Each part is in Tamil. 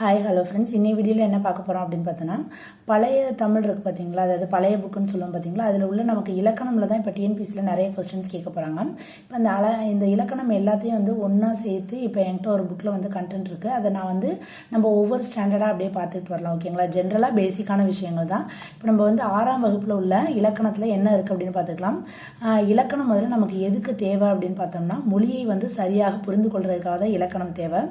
ஹாய் ஹலோ ஃப்ரெண்ட்ஸ் இன்னி வீடியோவில் என்ன பார்க்க போகிறோம் அப்படின்னு பார்த்தோன்னா பழைய தமிழ் இருக்குது பார்த்தீங்களா? அதாவது பழைய புக்குன்னு சொல்லுவோம் பார்த்தீங்களா? அதில் உள்ள நமக்கு இலக்கணமில் தான் இப்போ டிஎன்பிசியில் நிறைய கொஸ்டின்ஸ் கேட்க போகிறாங்க இப்போ அந்த அல இந்த இலக்கணம் எல்லாத்தையும் வந்து ஒன்றா சேர்த்து இப்போ என்கிட்ட ஒரு புக்கில் வந்து கண்டென்ட் இருக்குது அதை நான் வந்து நம்ம ஒவ்வொரு ஸ்டாண்டர்டாக அப்படியே பார்த்துட்டு வரலாம் ஓகேங்களா ஜென்ரலாக பேசிக்கான விஷயங்கள் தான். இப்போ நம்ம வந்து ஆறாம் வகுப்பில் உள்ள இலக்கணத்தில் என்ன இருக்குது அப்படின்னு பார்த்துக்கலாம். இலக்கணம் முதல்ல நமக்கு எதுக்கு தேவை அப்படின்னு பார்த்தோம்னா மொழியை வந்து சரியாக புரிந்து கொள்றதுக்காக தான் இலக்கணம் தேவை.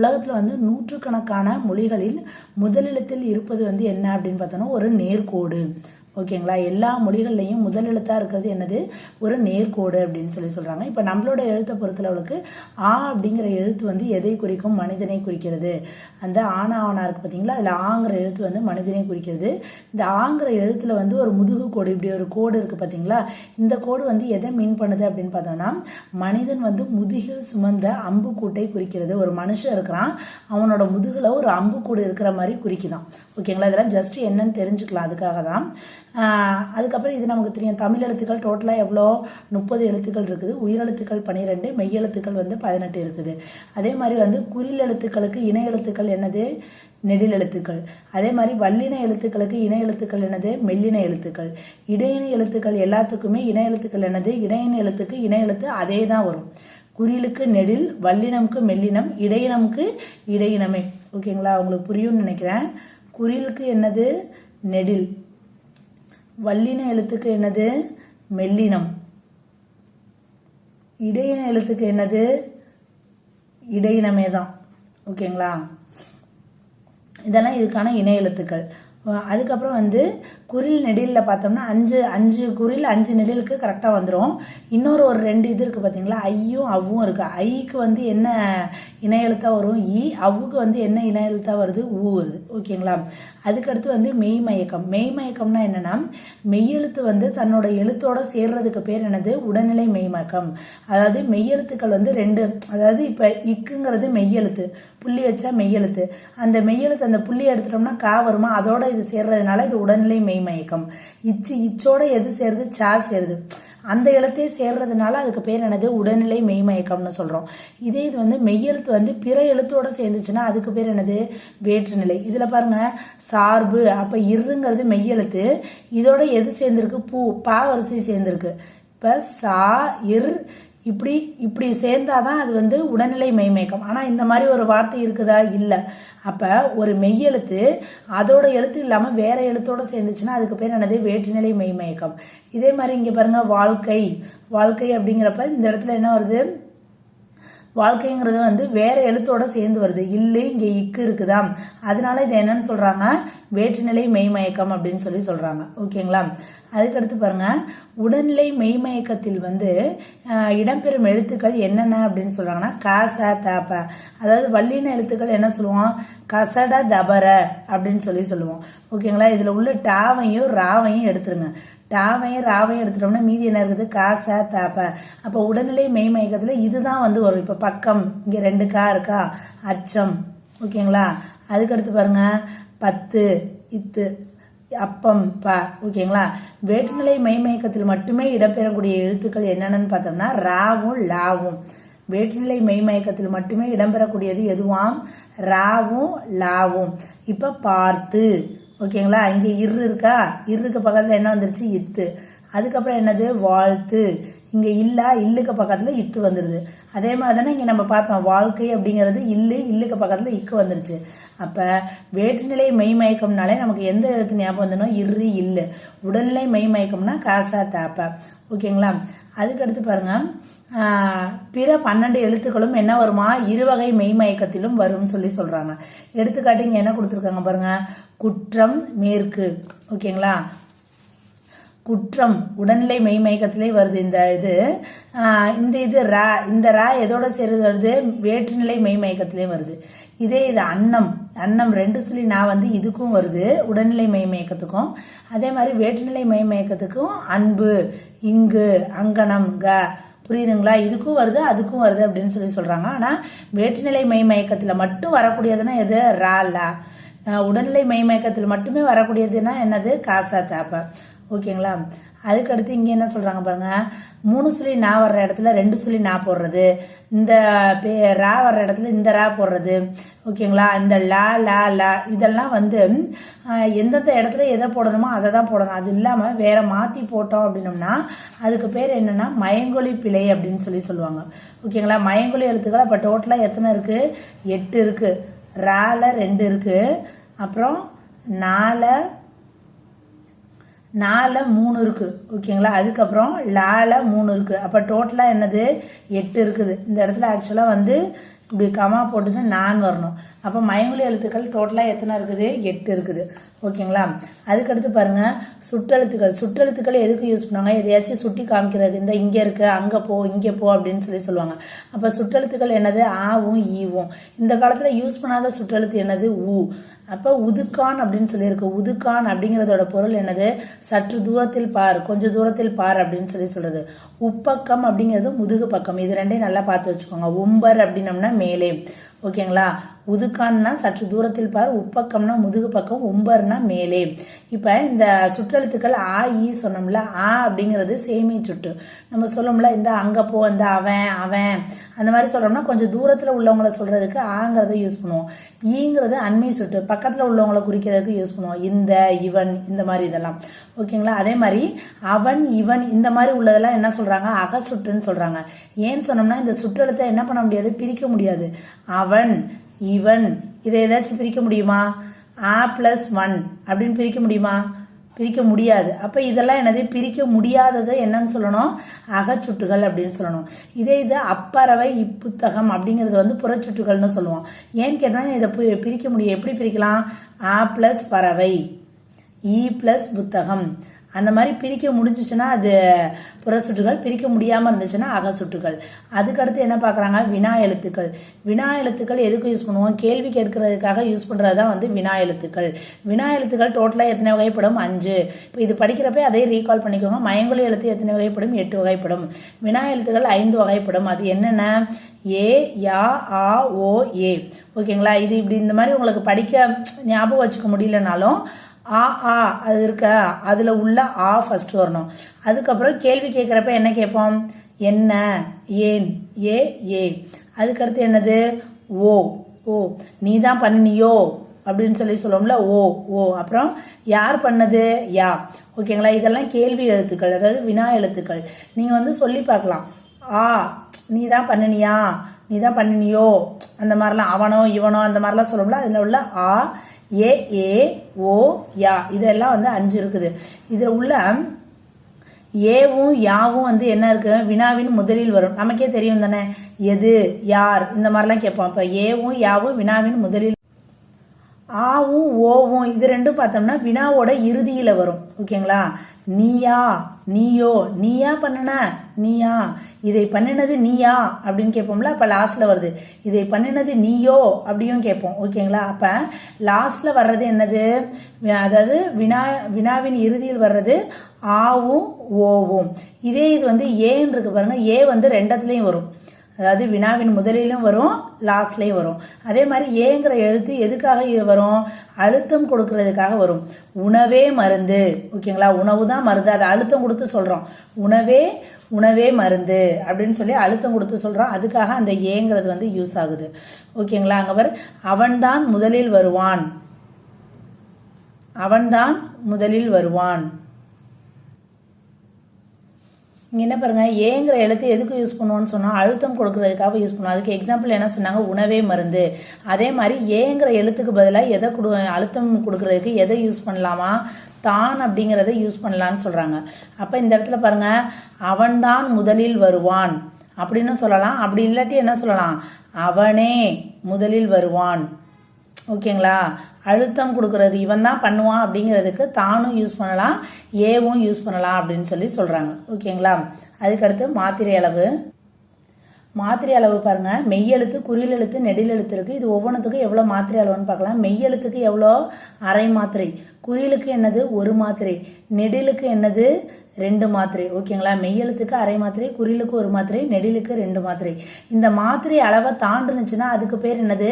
உலகத்தில் வந்து நூற்றுக்கணக்கான மொழிகளில் முதலிடத்தில் இருப்பது வந்து என்ன அப்படின்னு பார்த்தோன்னா ஒரு நேர்கோடு. ஓகேங்களா? எல்லா மொழிகள்லையும் முதல் எழுத்தாக இருக்கிறது என்னது? ஒரு நேர்கோடு அப்படின்னு சொல்லி சொல்கிறாங்க இப்போ நம்மளோட எழுத்தை பொறுத்தளவுக்கு ஆ அப்படிங்கிற எழுத்து வந்து எதை குறிக்கும்? மனிதனை குறிக்கிறது. அந்த ஆனா ஆனா இருக்குது பார்த்தீங்களா அதில் ஆங்கிற எழுத்து வந்து மனிதனை குறிக்கிறது. இந்த ஆங்கிற எழுத்தில் வந்து ஒரு முதுகு கோடு இப்படி ஒரு கோடு இருக்குது பார்த்தீங்களா இந்த கோடு வந்து எதை மீன் பண்ணுது அப்படின்னு பார்த்தோம்னா மனிதன் வந்து முதுகில் சுமந்த அம்புக்கூட்டை குறிக்கிறது. ஒரு மனுஷன் இருக்கிறான் அவனோட முதுகில் ஒரு அம்புக்கூடு இருக்கிற மாதிரி குறிக்குதான். ஓகேங்களா? இதெல்லாம் ஜஸ்ட் என்னன்னு தெரிஞ்சுக்கலாம். அதுக்காக தான் அதுக்கப்புறம் இது நமக்கு தெரியும். தமிழ் எழுத்துக்கள் டோட்டலாக எவ்வளோ? முப்பது எழுத்துக்கள் இருக்குது. உயிரெழுத்துக்கள் பன்னிரெண்டு மெய்யெழுத்துக்கள் வந்து பதினெட்டு இருக்குது. அதே மாதிரி வந்து குறில் எழுத்துக்களுக்கு இணை எழுத்துக்கள் என்னது? நெடில் எழுத்துக்கள். அதே மாதிரி வல்லின எழுத்துக்களுக்கு இணை எழுத்துக்கள் என்னது? மெல்லின எழுத்துக்கள். இடையின எழுத்துக்கள் எல்லாத்துக்குமே இணை எழுத்துக்கள் என்னது? இடையின எழுத்துக்கு இணை எழுத்து அதே தான் வரும். குறிலுக்கு நெடில் வல்லினமுக்கு மெல்லினம் இடையினமுக்கு இடையினமே. ஓகேங்களா? உங்களுக்கு புரியும்னு நினைக்கிறேன். குறிலுக்கு என்னது? நெடில். வல்லின எழுத்துக்கு என்னது? மெல்லினம். இடையின எழுத்துக்கு என்னது? இடையினமே தான். ஓகேங்களா? இதெல்லாம் இதுக்கான இணை எழுத்துக்கள். அதுக்கப்புறம் வந்து குரில் நெடிலில் பார்த்தோம்னா அஞ்சு அஞ்சு குரில் அஞ்சு நெடிலுக்கு கரெக்டாக வந்துடும் இன்னொரு ஒரு ரெண்டு இது இருக்குது பார்த்தீங்களா? ஐயும் அவ்வும் இருக்குது ஐக்கு வந்து என்ன இணையெழுத்தாக வரும்? இ அவ்வுக்கு வந்து என்ன இணையெழுத்தாக வருது? ஊ வருது. ஓகேங்களா? அதுக்கடுத்து வந்து மெய் மயக்கம். மெய் மயக்கம்னா என்னன்னா மெய்யெழுத்து வந்து தன்னோட எழுத்தோட சேர்றதுக்கு பேர் என்னது? உடல்நிலை மெய்மயக்கம் அதாவது மெய்யெழுத்துக்கள் வந்து ரெண்டு அதாவது இப்போ இக்குங்கிறது மெய்யெழுத்து புள்ளி வச்சா மெய்யெழுத்து அந்த மெய்யெழுத்து அந்த புள்ளி எடுத்துட்டோம்னா கா வருமா? அதோட இது சேர்றதுனால இது உடல்நிலை மெய்மயக்கம் இச்சு இச்சோட எது சேருது? சா சேருது. அந்த எழுத்தே சேர்றதுனால அதுக்கு பேர் என்னது? உடல்நிலை மெய்மயக்கம்னு சொல்கிறோம் இதே இது வந்து மெய்யெழுத்து வந்து பிற எழுத்தோடு சேர்ந்துச்சுன்னா அதுக்கு பேர் என்னது? வேற்றுநிலை. இதில் பாருங்கள் சார்பு அப்போ இருங்கிறது மெய்யெழுத்து இதோட எது சேர்ந்துருக்கு? பூ பா வரிசை சேர்ந்துருக்கு. இப்போ சா இர் இப்படி இப்படி சேர்ந்தாதான் அது வந்து உடல்நிலை மெய்மயக்கம். ஆனால் இந்த மாதிரி ஒரு வார்த்தை இருக்குதா? இல்லை. அப்போ ஒரு மெய் எழுத்து அதோட எழுத்து இல்லாமல் வேற எழுத்தோட சேர்ந்துச்சுன்னா அதுக்கு பேர் என்னது? வேற்றுநிலை மெய்மயக்கம். இதே மாதிரி இங்கே பாருங்கள் வாழ்க்கை. வாழ்க்கை அப்படிங்கிறப்ப இந்த இடத்துல என்ன வருது? வாழ்க்கைங்கிறது வந்து வேற எழுத்தோட சேர்ந்து வருது. இல்லை இங்கே இக்கு இருக்குதா? அதனால இது என்னன்னு சொல்றாங்க? வேற்றுநிலை மெய்மயக்கம் அப்படின்னு சொல்லி சொல்றாங்க. ஓகேங்களா அதுக்கடுத்து பாருங்க. உடல்நிலை மெய்மயக்கத்தில் வந்து இடம்பெறும் எழுத்துக்கள் என்னென்ன அப்படின்னு சொல்றாங்கன்னா காச தாப்ப அதாவது வல்லின எழுத்துக்கள் என்ன சொல்லுவோம்? கசட தபர அப்படின்னு சொல்லி சொல்லுவோம். ஓகேங்களா இதுல உள்ள டாவையும் ராவையும் எடுத்துருங்க. டாவையும் ராவையும் எடுத்துட்டோம்னா மீதி என்ன இருக்குது? காசா தாப்ப அப்போ உடல்நிலை மெய்மயக்கத்தில் இதுதான் வந்து வரும். இப்போ பக்கம் இங்கே ரெண்டு கா இருக்கா? அச்சம். ஓகேங்களா? அதுக்கடுத்து பாருங்க. பத்து இத்து அப்பம் ப. ஓகேங்களா? வேற்றுநிலை மெய்மயக்கத்தில் மட்டுமே இடம்பெறக்கூடிய எழுத்துக்கள் என்னென்னு பார்த்தோம்னா ராவும் லாவும். வேற்றுநிலை மெய்மயக்கத்தில் மட்டுமே இடம்பெறக்கூடியது எதுவாம்? ராவும் லாவும். இப்போ பார்த்து. ஓகேங்களா? இங்கே இரு இருக்கா? இருக்கு பக்கத்தில் என்ன வந்துருச்சு? இத்து. அதுக்கப்புறம் என்னது? வாழ்த்து. இங்கே இல்லா இல்லுக்கு பக்கத்தில் இத்து வந்துடுது அதே மாதிரி தானே இங்கே நம்ம பார்த்தோம். வாழ்க்கை அப்படிங்கிறது இல்லு இல்லுக்கு பக்கத்தில் இக்கு வந்துருச்சு. அப்போ வேற்றுநிலை மெய்மயக்கம்னாலே நமக்கு எந்த எழுத்து ஞாபகம் வந்தனும் இரு இல்லு. உடல்நிலை மெய்மயக்கம்னா காசா தாப்பா. ஓகேங்களா? அதுக்கடுத்து பாருங்க. பிற பன்னெண்டு எழுத்துக்களும் என்ன வருமா? இருவகை மெய்மயக்கத்திலும் வரும்னு சொல்லி சொல்கிறாங்க எடுத்துக்காட்டு இங்கே என்ன கொடுத்துருக்காங்க பாருங்கள் குற்றம் மேற்கு. ஓகேங்களா? குற்றம் உடல்நிலை மெய்மயக்கத்திலே வருது. இந்த இது இந்த இது ரா இந்த ரா எதோட சேருது வருது? வேற்றுநிலை மெய்மயக்கத்திலே வருது. இதே இது அன்னம். அன்னம் ரெண்டு சொல்லி நான் வந்து இதுக்கும் வருது உடல்நிலை மெய்மயக்கத்துக்கும். அதே மாதிரி வேற்றுநிலை மெய்மயக்கத்துக்கும் அன்பு இங்கு அங்கனம் க. புரியுதுங்களா? இதுக்கும் வருது அதுக்கும் வருது அப்படின்னு சொல்லி சொல்கிறாங்க ஆனால் வேற்றுநிலை மெய்மயக்கத்தில் மட்டும் வரக்கூடியதுன்னா எது? ரா லா. உடல்நிலை மெய்மயக்கத்தில் மட்டுமே வரக்கூடியதுன்னா என்னது? காசா தாப்பா ஓகேங்களா? அதுக்கடுத்து இங்கே என்ன சொல்கிறாங்க பாருங்கள் மூணு சொல்லி நான் வர்ற இடத்துல ரெண்டு சொல்லி நான் போடுறது. இந்த பே ரா வர்ற இடத்துல இந்த ரா போடுறது. ஓகேங்களா? இந்த லா லா லா இதெல்லாம் வந்து எந்தெந்த இடத்துல எதை போடணுமோ அதை தான் போடணும். அது இல்லாமல் வேறு மாற்றி போட்டோம் அப்படின்னோம்னா அதுக்கு பேர் என்னென்னா மயங்கொலி பிழை அப்படின்னு சொல்லி சொல்லுவாங்க. ஓகேங்களா? மயங்கொலி எழுத்துக்கள் இப்போ டோட்டலாக எத்தனை இருக்குது எட்டு இருக்குது ரால ரெண்டு இருக்குது அப்புறம் நால நால மூணு இருக்குது ஓகேங்களா? அதுக்கப்புறம் லால மூணு இருக்குது அப்போ டோட்டலாக என்னது? எட்டு இருக்குது. இந்த இடத்துல ஆக்சுவலாக வந்து இப்படி கமா போட்டுட்டு நான் வரணும். அப்போ மயங்குலி எழுத்துக்கள் டோட்டலாக எத்தனை இருக்குது? எட்டு இருக்குது. ஓகேங்களா? அதுக்கடுத்து பாருங்க. சுற்றெழுத்துக்கள் சுற்றெழுத்துக்கள் எதுக்கு யூஸ் பண்ணுவாங்க? எதையாச்சும் சுட்டி காமிக்கிறது. இந்த இங்கே இருக்கு அங்கே போ இங்கே போ அப்படின்னு சொல்லி சொல்லுவாங்க. அப்போ சுற்றெழுத்துக்கள் என்னது? ஆவும் ஈவும். இந்த காலத்தில் யூஸ் பண்ணாத சுற்றெழுத்து என்னது? ஊ. அப்போ உதுக்கான் அப்படின்னு சொல்லியிருக்கு. உதுக்கான் அப்படிங்கிறதோட பொருள் என்னது? சற்று தூரத்தில் பார் கொஞ்சம் தூரத்தில் பார் அப்படின்னு சொல்லி சொல்றது. உப்பக்கம் அப்படிங்கிறது முதுகு பக்கம். இது ரெண்டையும் நல்லா பார்த்து வச்சுக்கோங்க. உம்பர் அப்படின்னம்னா மேலே. ஓகேங்களா? உதுக்கான்னா சற்று தூரத்தில் பார் உப்பக்கம்னா முதுகு பக்கம் உம்பர்னா மேலே. இப்போ இந்த சுற்றெழுத்துக்கள் ஆ ஈ சொன்னோம்ல ஆ அப்படிங்கிறது சேமி சுட்டு. நம்ம சொல்லோம்ல இந்த அங்கே போ இந்த அவன் அவன். அந்த மாதிரி சொல்கிறோம்னா கொஞ்சம் தூரத்தில் உள்ளவங்கள சொல்கிறதுக்கு ஆங்கிறத யூஸ் பண்ணுவோம். ஈங்கிறது அண்மை சுட்டு பக்கத்தில் உள்ளவங்களை குறிக்கிறதுக்கு யூஸ் பண்ணுவோம். இந்த இவன் இந்த மாதிரி இதெல்லாம். ஓகேங்களா? அதே மாதிரி அவன் இவன் இந்த மாதிரி உள்ளதெல்லாம் என்ன சொல்றாங்க? அகசுட்டுன்னு சொல்கிறாங்க ஏன்னு சொன்னோம்னா இந்த சுற்றெழுத்தை என்ன பண்ண முடியாது? பிரிக்க முடியாது. அவன் இவன். இதை ஏதாச்சும் பிரிக்க முடியுமா? ஆ பிளஸ் ஒன் அப்படின்னு பிரிக்க முடியுமா? பிரிக்க முடியாது. அப்போ இதெல்லாம் என்னது? பிரிக்க முடியாததை என்னன்னு சொல்லணும்? அகச்சுட்டுகள் அப்படின்னு சொல்லணும். இதே இது அப்பறவை இப்புத்தகம் அப்படிங்கிறது வந்து புறச்சுட்டுகள்னு சொல்லுவோம். ஏன்னு கேட்டோம்னா இதை பிரிக்க முடியும். எப்படி பிரிக்கலாம்? ஆ பிளஸ் பறவை. இ பிளஸ் புத்தகம். அந்த மாதிரி பிரிக்க முடிஞ்சிச்சுன்னா அது புறசுட்டுகள் பிரிக்க முடியாமல் இருந்துச்சுன்னா அகசுட்டுகள் அதுக்கடுத்து என்ன பார்க்குறாங்க வினா எழுத்துக்கள். வினா எழுத்துக்கள் எதுக்கு யூஸ் பண்ணுவோம்? கேள்வி கேட்கறதுக்காக யூஸ் பண்ணுறது தான் வந்து வினா எழுத்துக்கள். வினா எழுத்துக்கள் டோட்டலாக எத்தனை வகைப்படும்? அஞ்சு. இப்போ இது படிக்கிறப்ப அதே ரீகால் பண்ணிக்கோங்க. மயங்கொலி எழுத்து எத்தனை வகைப்படும்? எட்டு வகைப்படும். வினா எழுத்துக்கள் ஐந்து வகைப்படும். அது என்னென்ன? ஏ யா ஆ ஓ ஏ. ஓகேங்களா? இது இப்படி இந்த மாதிரி உங்களுக்கு படிக்க ஞாபகம் வச்சுக்க முடியலனாலும் ஆ ஆ அது இருக்க? அதில் உள்ள ஆ ஃபஸ்ட்டு வரணும். அதுக்கப்புறம் கேள்வி கேட்குறப்ப என்ன கேட்போம்? என்ன? ஏன்? ஏ ஏ. அதுக்கடுத்து என்னது? ஓ ஓ. நீ தான் பண்ணியோ அப்படின்னு சொல்லி சொல்லுவோம்ல ஓ ஓ. அப்புறம் யார் பண்ணது? யா. ஓகேங்களா இதெல்லாம் கேள்வி எழுத்துக்கள் அதாவது வினா எழுத்துக்கள். நீங்கள் வந்து சொல்லி பார்க்கலாம். ஆ நீ தான் பண்ணினியா? நீ தான் பண்ணினியோ? அந்த மாதிரிலாம் அவனோ இவனோ அந்த மாதிரிலாம் சொல்லுவோம்ல அதில் உள்ள ஆ ஏ ஏ ஓ யா இதெல்லாம் வந்து அஞ்சு இருக்குது. இதில் உள்ள ஏவும் யாவும் வந்து என்ன இருக்கு? வினாவின் முதலில் வரும். நமக்கே தெரியும் தானே? எது யார்? இந்த மாதிரிலாம் கேட்போம். இப்போ ஏவும் யாவும் வினாவின் முதலில் ஆவும் ஓவும் இது ரெண்டும் பார்த்தோம்னா வினாவோட இறுதியில் வரும். ஓகேங்களா? நீயா நீயோ நீயா பண்ணுன நீயா. இதை பண்ணினது நீயா அப்படின்னு கேட்போம்ல அப்போ லாஸ்ட்ல வருது. இதை பண்ணினது நீயோ அப்படியும் கேட்போம். ஓகேங்களா அப்ப லாஸ்ட்ல வர்றது என்னது? அதாவது வினா வினாவின் இறுதியில் வர்றது ஆவும் ஓவும். இதே இது வந்து ஏன்னு இருக்கு பாருங்க. ஏ வந்து ரெண்டத்துலையும் வரும். அதாவது வினாவின் முதலிலும் வரும் லாஸ்ட்லேயும் வரும். அதே மாதிரி ஏங்கிற எழுத்து எதுக்காக வரும்? அழுத்தம் கொடுக்கறதுக்காக வரும். உணவே மருந்து. ஓகேங்களா? உணவு தான் மருந்து. அதை அழுத்தம் கொடுத்து சொல்கிறோம் உணவே உணவே மருந்து அப்படின்னு சொல்லி அழுத்தம் கொடுத்து சொல்கிறோம் அதுக்காக அந்த ஏங்கிறது வந்து யூஸ் ஆகுது. ஓகேங்களா? அங்கே பாரு. அவன்தான் முதலில் வருவான். அவன்தான் முதலில் வருவான். இங்க என்ன பாருங்க ஏங்கிற எழுத்து எதுக்கு யூஸ் பண்ணுவோம்னு சொன்னால் அழுத்தம் கொடுக்கறதுக்காக யூஸ் பண்ணுவோம். அதுக்கு எக்ஸாம்பிள் என்ன சொன்னாங்க உணவே மருந்து. அதே மாதிரி ஏங்கிற எழுத்துக்கு பதிலாக எதை கொடு அழுத்தம் கொடுக்கறதுக்கு எதை யூஸ் பண்ணலாமா? தான் அப்படிங்கிறத யூஸ் பண்ணலான்னு சொல்கிறாங்க அப்போ இந்த இடத்துல பாருங்க அவன்தான் முதலில் வருவான் அப்படின்னு சொல்லலாம். அப்படி இல்லாட்டி என்ன சொல்லலாம்? அவனே முதலில் வருவான். ஓகேங்களா? அழுத்தம் கொடுக்கறது இவன் தான் பண்ணுவான் அப்படிங்கிறதுக்கு தானும் யூஸ் பண்ணலாம் ஏவும் யூஸ் பண்ணலாம் அப்படின்னு சொல்லி சொல்கிறாங்க ஓகேங்களா அதுக்கடுத்து மாத்திரை அளவு. மாத்திரை அளவு பாருங்கள் மெய்யெழுத்து குறில் எழுத்து நெடில் எழுத்து இருக்குது இது ஒவ்வொன்றுத்துக்கும் எவ்வளோ மாத்திரை அளவுன்னு பார்க்கலாம். மெய்யெழுத்துக்கு எவ்வளோ? அரை மாத்திரை. குறிலுக்கு என்னது? ஒரு மாத்திரை. நெடிலுக்கு என்னது? ரெண்டு மாத்திரை. ஓகேங்களா? மெய்யெழுத்துக்கு அரை மாத்திரை குறிலுக்கு ஒரு மாத்திரை நெடிலுக்கு ரெண்டு மாத்திரை. இந்த மாத்திரை அளவை தாண்டுனுச்சுன்னா அதுக்கு பேர் என்னது?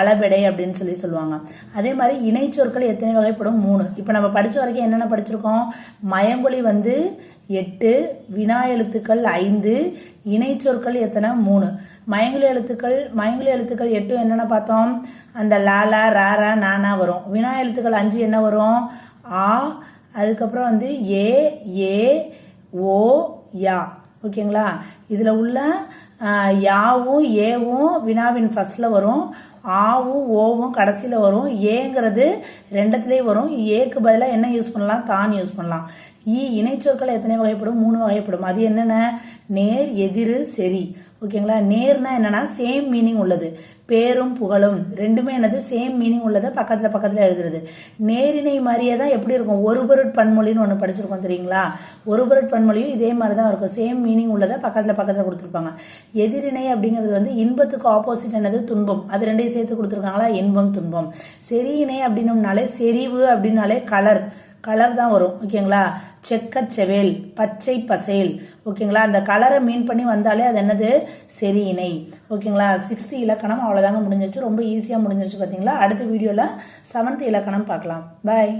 அளபெடை அப்படின்னு சொல்லி சொல்லுவாங்க. அதே மாதிரி இணைச்சொற்கள் எத்தனை வகைப்படும்? மூணு. இப்போ நம்ம படித்த வரைக்கும் என்னென்ன படிச்சிருக்கோம்? மயங்கொழி வந்து எட்டு வினா எழுத்துக்கள் ஐந்து இணைச்சொற்கள் எத்தனை? மூணு. மயங்குல எழுத்துக்கள் மயங்குல எழுத்துக்கள் எட்டு என்னென்ன பார்த்தோம்? அந்த லாலா ராரா நானா வரும். வினா எழுத்துக்கள் அஞ்சு என்ன வரும்? ஆ அதுக்கப்புறம் வந்து ஏ ஏ ஓ யா. ஓகேங்களா? இதில் உள்ள யாவும் ஏவும் வினாவின் ஃபஸ்ட்டில் வரும். ஆவும் ஓவும் கடைசியில் வரும். ஏங்கிறது ரெண்டத்துலேயும் வரும். ஏக்கு பதிலாக என்ன யூஸ் பண்ணலாம்? தான் யூஸ் பண்ணலாம். ஈ இணைச்சொற்கள் எத்தனை வகைப்படும்? மூணு வகைப்படும். அது என்னென்ன? நேர் எதிர் சரி ஓகேங்களா? நேர்னா என்னன்னா சேம் மீனிங் உள்ளது. பேரும் புகழும். ரெண்டுமே என்னது? சேம் மீனிங் உள்ளதை பக்கத்தில் பக்கத்தில் எழுதுறது. நேரிணை மாதிரியே தான் எப்படி இருக்கும்? ஒரு பொருட் பன்மொழின்னு ஒன்று படிச்சிருக்கோம் தெரியுங்களா? ஒரு பொருட் பன்மொழியும் இதே மாதிரி தான் இருக்கும். சேம் மீனிங் உள்ளதை பக்கத்தில் பக்கத்தில் கொடுத்துருப்பாங்க. எதிரிணை அப்படிங்கிறது வந்து இன்பத்துக்கு ஆப்போசிட் என்னது? துன்பம். அது ரெண்டையும் சேர்த்து கொடுத்துருக்காங்களா? இன்பம் துன்பம். செரியிணை அப்படின்னம்னாலே செறிவு அப்படின்னாலே கலர் கலர் தான் வரும். ஓகேங்களா? செக்கச்செவேல் பச்சை பசேல். ஓகேங்களா? அந்த கலரை மீன் பண்ணி வந்தாலே அது என்னது? சரி இணை. ஓகேங்களா? சிக்ஸ்த் இலக்கணம் அவ்வளோதாங்க முடிஞ்சிருச்சு. ரொம்ப ஈஸியாக முடிஞ்சிருச்சு பார்த்தீங்களா அடுத்த வீடியோவில் செவன்த் இலக்கணம் பார்க்கலாம். பாய்